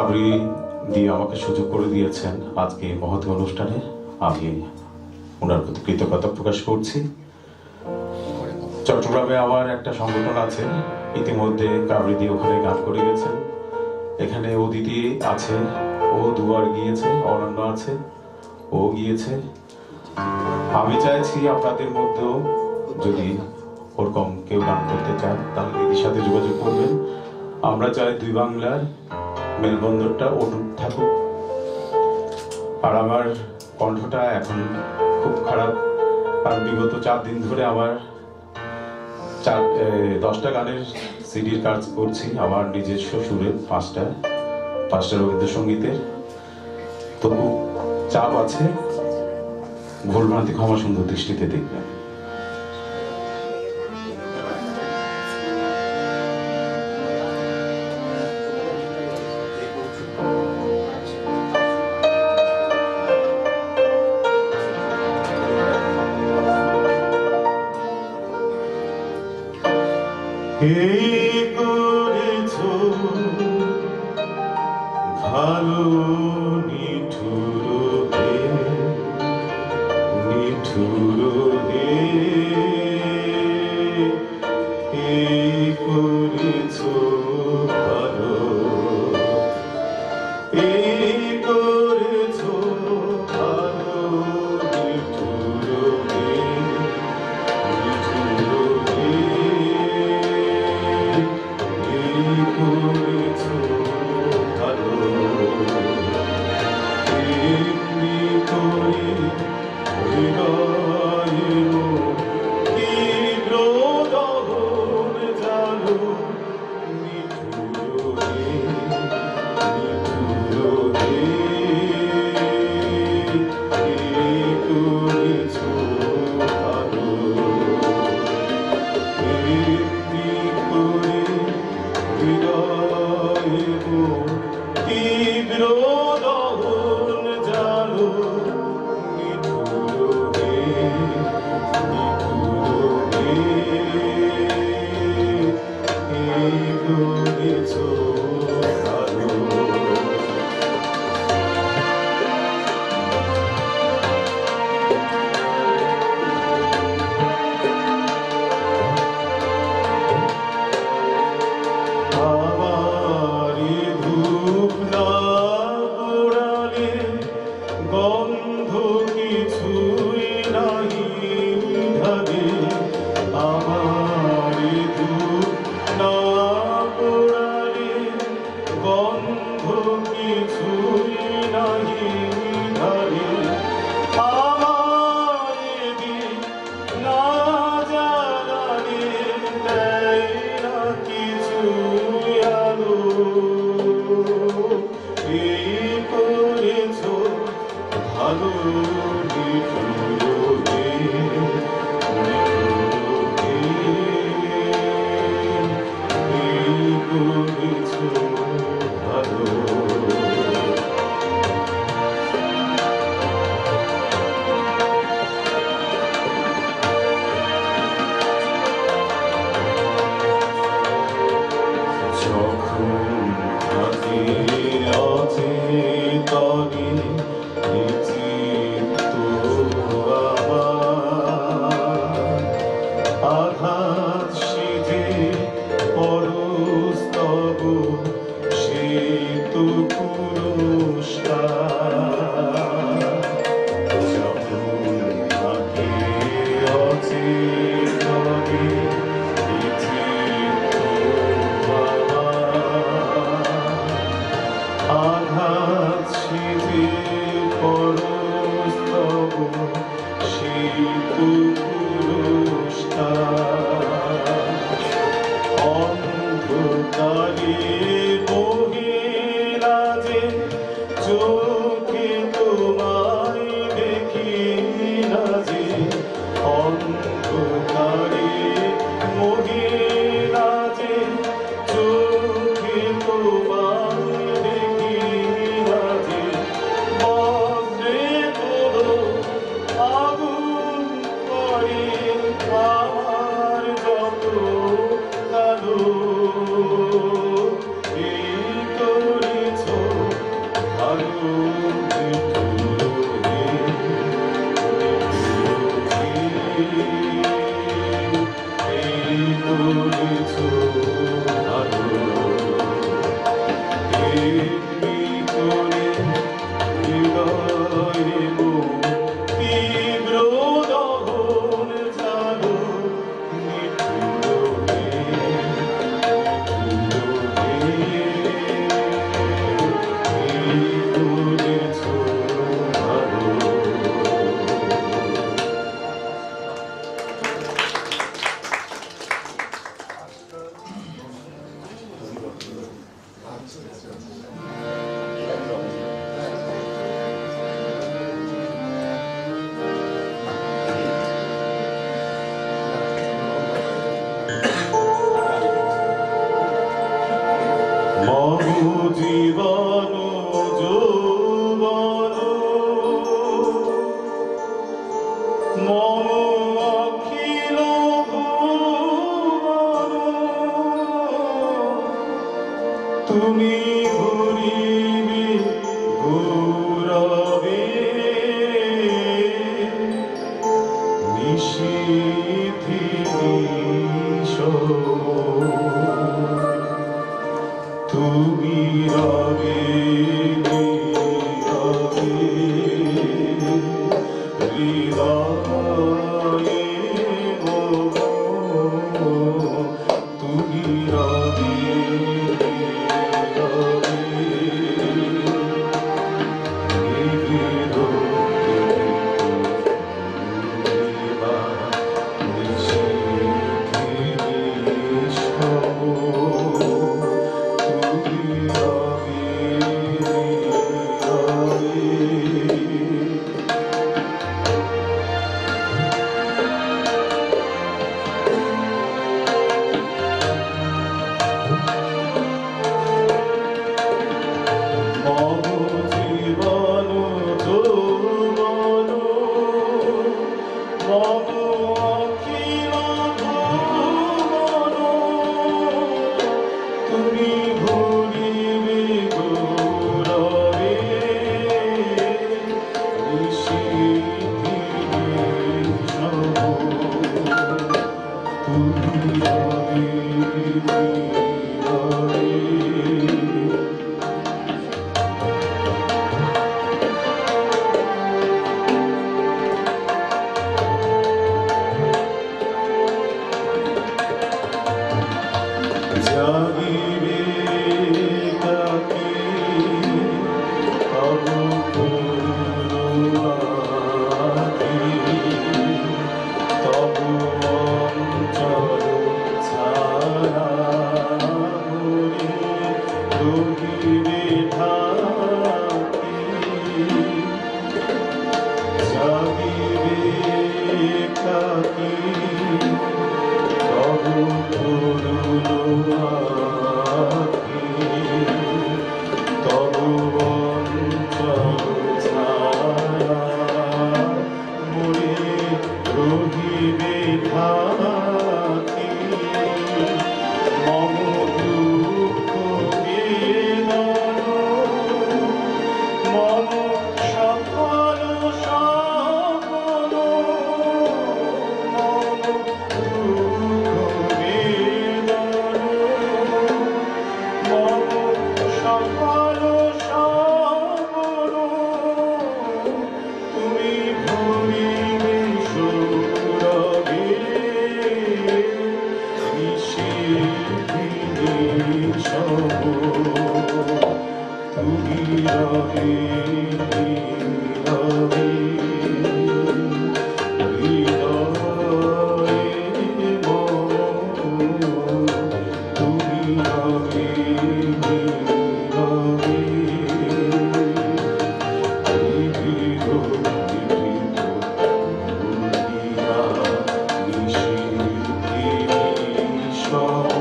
কাবরি দিয়ে আমাকে সুযোগ করে দিয়েছেন। আজকে এই অনুষ্ঠানে আমি ওনার প্রতি কৃতজ্ঞতা প্রকাশ করছি। চট্টগ্রামে আমার একটা সংগঠন আছে, ইতিমধ্যে কাবরি দিয়ে ওখানে গান করে গেছেন। এখানে অদিতি আছে, ও দুবার গিয়েছে অরণ্য আছে, ও গিয়েছে। আমি চাইছি আপনাদের মধ্যেও যদি ওরকম কেউ গান করতে চান, তাহলে দিদির সাথে যোগাযোগ করবেন। আমরা চাই দুই বাংলার মেলবন্ধনটা অটুট থাকুক। আর আমার কণ্ঠটা এখন খুব খারাপ। আর বিগত চার দিন ধরে আমার চার দশটা গানের সিডির কাজ করছি আমার নিজস্ব সুরে, পাঁচটা পাঁচটা রবীন্দ্রসঙ্গীতের। তবু চাপ আছে, ভুলভ্রান্তি ক্ষমা সুন্দর দৃষ্টিতে দেখবেন। করেছ Krishna অন্ধকারে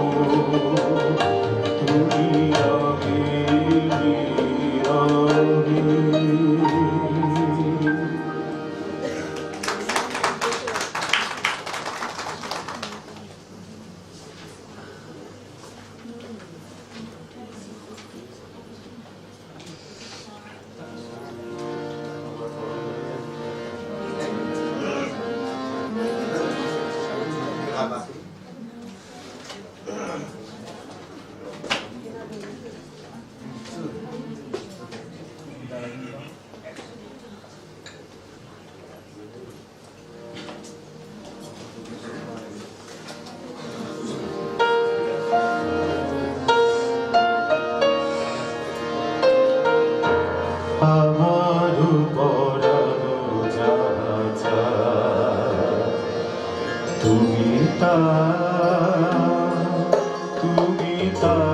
আমার তা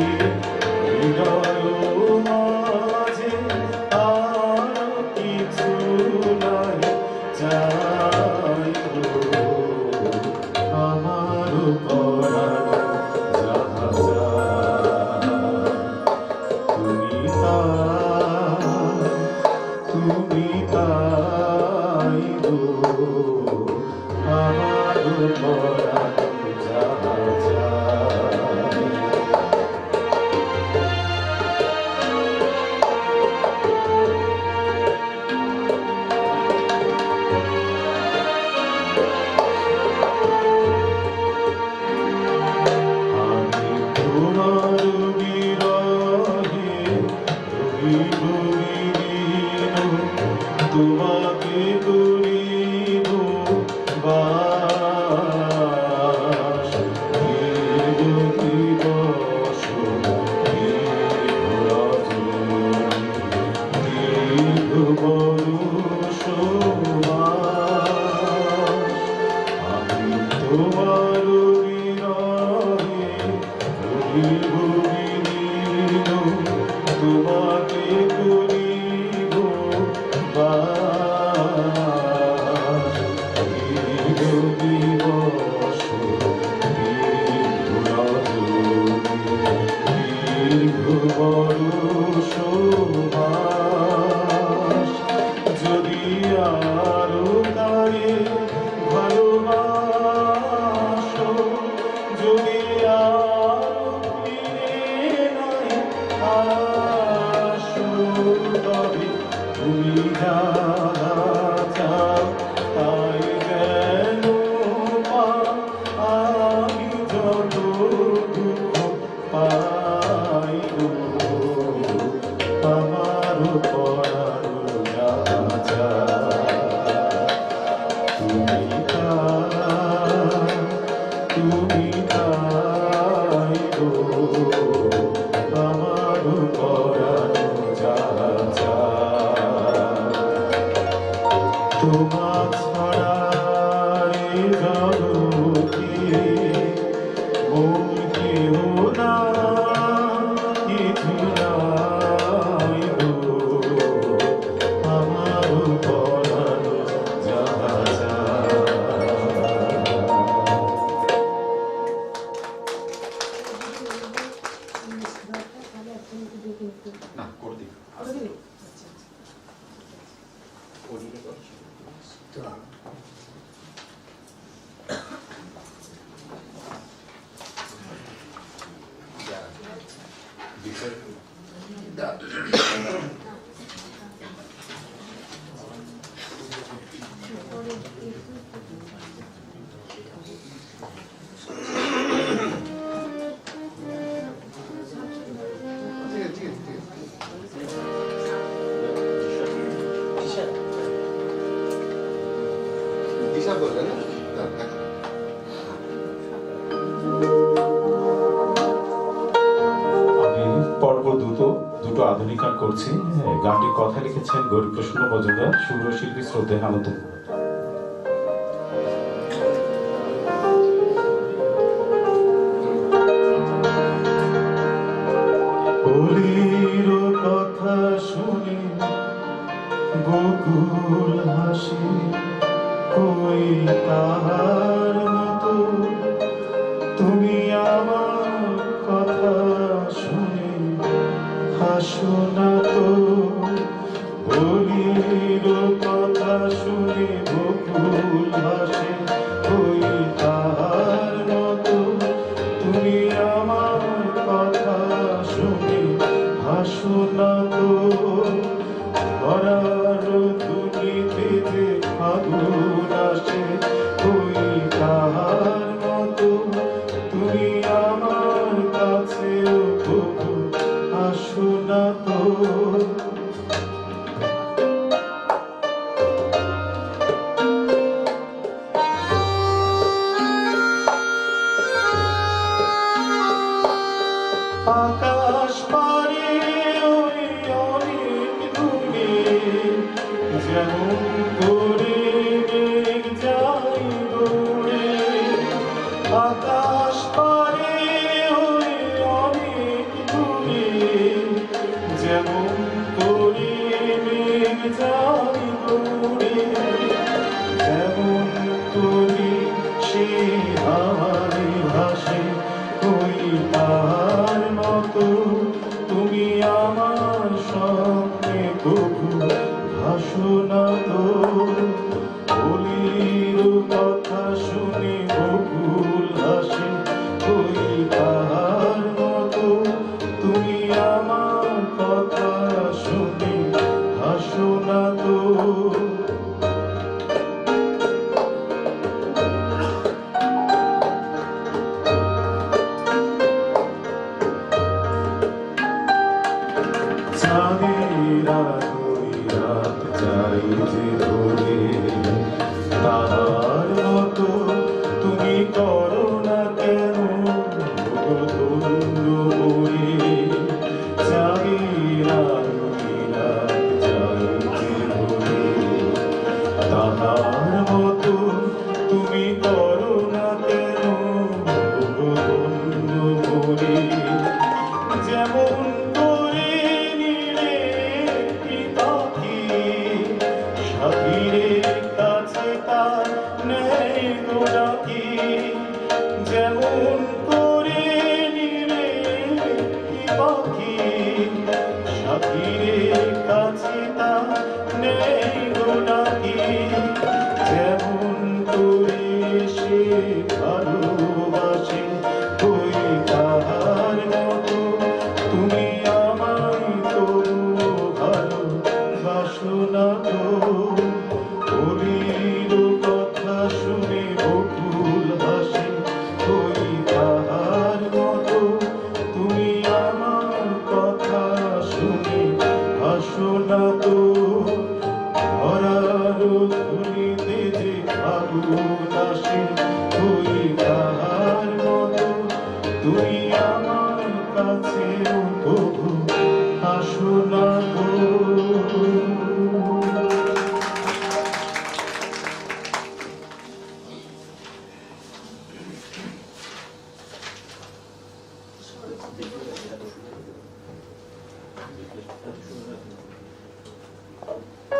you, you. Да. লিখেছেন গরিবকৃষ্ণ মজুমদার সুরশিল্পী শ্রদ্ধে আনন্দ তবু আসো না Thank you.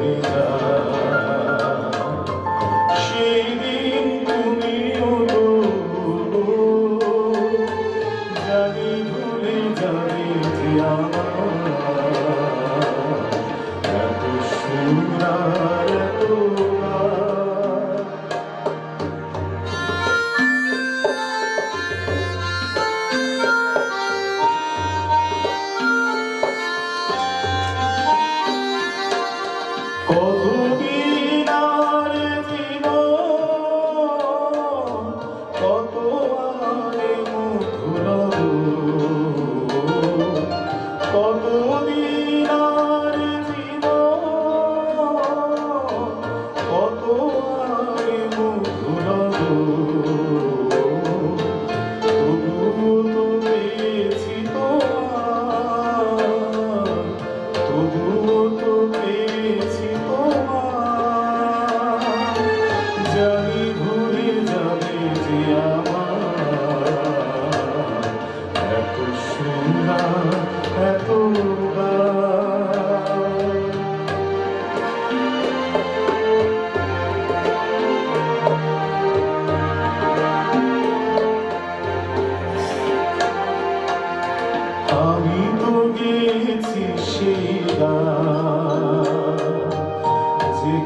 যদি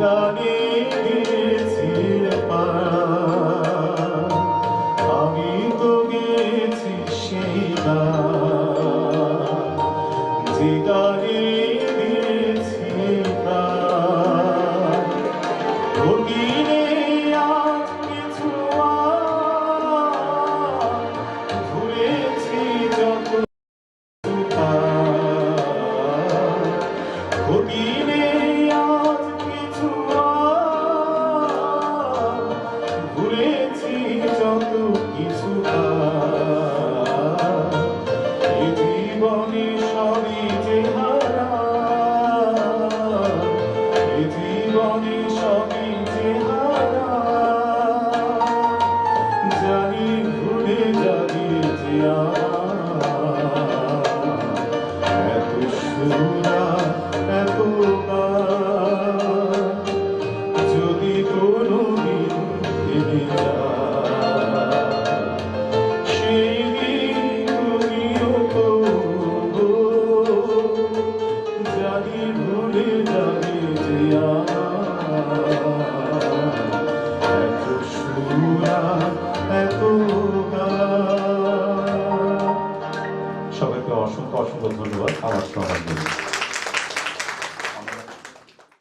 和你。জীবনে সবই যে